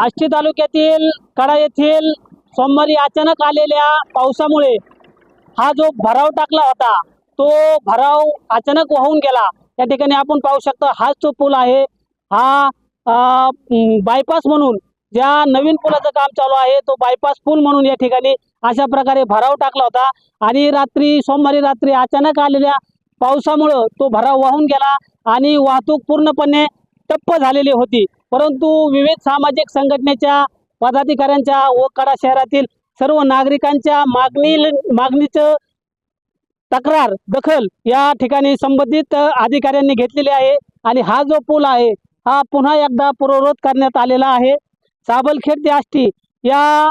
आष्टी तालुक्यातील कडा येथील सोमवारी अचानक आलेल्या पावसामुळे हा जो भराव टाकला होता तो भराव अचानक वाहून गेला. या ठिकाणी आपण पाहू शकतो हाच जो पूल आहे हा बायपास म्हणून ज्या नवीन पुलाचं काम चालू आहे तो बायपास पूल म्हणून या ठिकाणी अशा प्रकारे भराव टाकला होता. आणि रात्री सोमवारी रात्री अचानक आलेल्या पावसामुळं तो भराव वाहून गेला आणि वाहतूक पूर्णपणे टप्प झालेली होती. परंतु विविध सामाजिक संघटनेच्या पदाधिकाऱ्यांच्या व कडा शहरातील सर्व नागरिकांच्या मागणी मागणीचं तक्रार दखल या ठिकाणी संबंधित अधिकाऱ्यांनी घेतलेली आहे आणि हा जो पूल आहे हा पुन्हा एकदा पूर्ववत करण्यात आलेला आहे. साबलखेड ते आष्टी या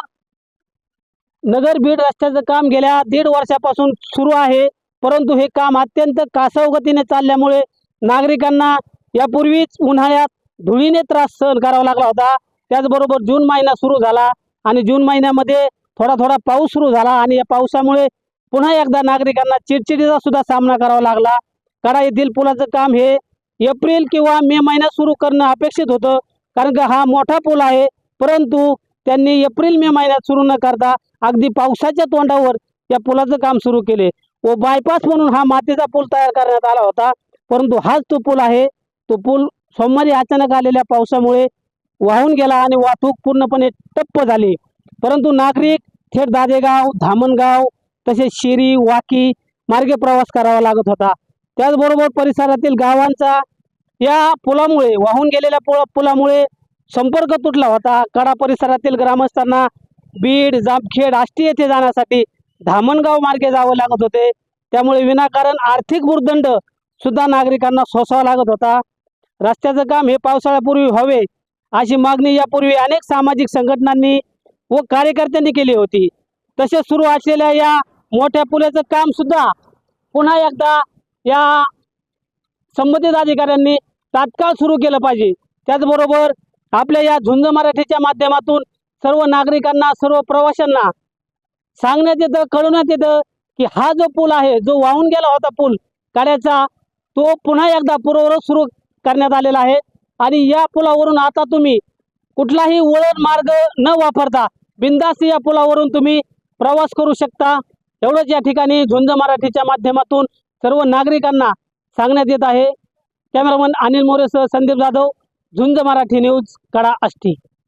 नगर बीड रस्त्याचं काम गेल्या दीड वर्षापासून सुरू आहे. परंतु हे काम अत्यंत कासवगतीने चालल्यामुळे नागरिकांना यापूर्वीच उन्हाळ्यात धुळीने त्रास सहन करावा लागला होता. त्याचबरोबर जून महिना सुरू झाला आणि जून महिन्यामध्ये थोडा थोडा पाऊस सुरू झाला आणि या पावसामुळे पुन्हा एकदा नागरिकांना चिडचिडीचा सुद्धा सामना करावा लागला. कडा येथील पुलाचं काम हे एप्रिल किंवा मे महिन्यात सुरू करणं अपेक्षित होतं कारण का हा मोठा पूल आहे. परंतु त्यांनी एप्रिल मे महिन्यात सुरू न करता अगदी पावसाच्या तोंडावर या पुलाचं काम सुरू केले. व बायपास म्हणून हा मातीचा पूल तयार करण्यात आला होता. परंतु हाच तो पूल आहे. तो पूल सोमवारी अचानक आलेल्या पावसामुळे वाहून गेला आणि वाहतूक पूर्णपणे टप्प झाली. परंतु नागरिक थेट दादेगाव धामणगाव तसेच शिरी वाकी मार्गे प्रवास करावा लागत होता. त्याचबरोबर परिसरातील गावांचा या पुलामुळे वाहून गेलेल्या पुला पुलामुळे संपर्क तुटला होता. कडा परिसरातील ग्रामस्थांना बीड जामखेड आष्टी येथे जाण्यासाठी धामणगाव मार्गे जावं लागत होते. त्यामुळे विनाकारण आर्थिक भूर्दंड सुद्धा नागरिकांना सोसावा लागत होता. रस्त्याचं काम हे पावसाळ्यापूर्वी व्हावे अशी मागणी यापूर्वी अनेक सामाजिक संघटनांनी व कार्यकर्त्यांनी केली होती. तसेच सुरू असलेल्या या मोठ्या पुलाचं काम सुद्धा पुन्हा एकदा या संबंधित अधिकाऱ्यांनी तात्काळ सुरू केलं पाहिजे. त्याचबरोबर आपल्या या झुंज मराठीच्या माध्यमातून सर्व नागरिकांना सर्व प्रवाशांना सांगण्यात येतं कळवण्यात येतं की हा जो पूल आहे जो वाहून गेला होता पूल काड्याचा तो पुन्हा एकदा पूर्ववत सुरू करण्यात आलेला आहे. आणि या पुलावरून आता तुम्ही कुठलाही वळण मार्ग न वापरता बिंदास्त या पुलावरून तुम्ही प्रवास करू शकता. एवढंच या ठिकाणी झुंज मराठीच्या माध्यमातून सर्व नागरिकांना सांगण्यात येत आहे. कॅमेरामन अनिल मोरेसह संदीप जाधव झुंज मराठी न्यूज कडा आष्टी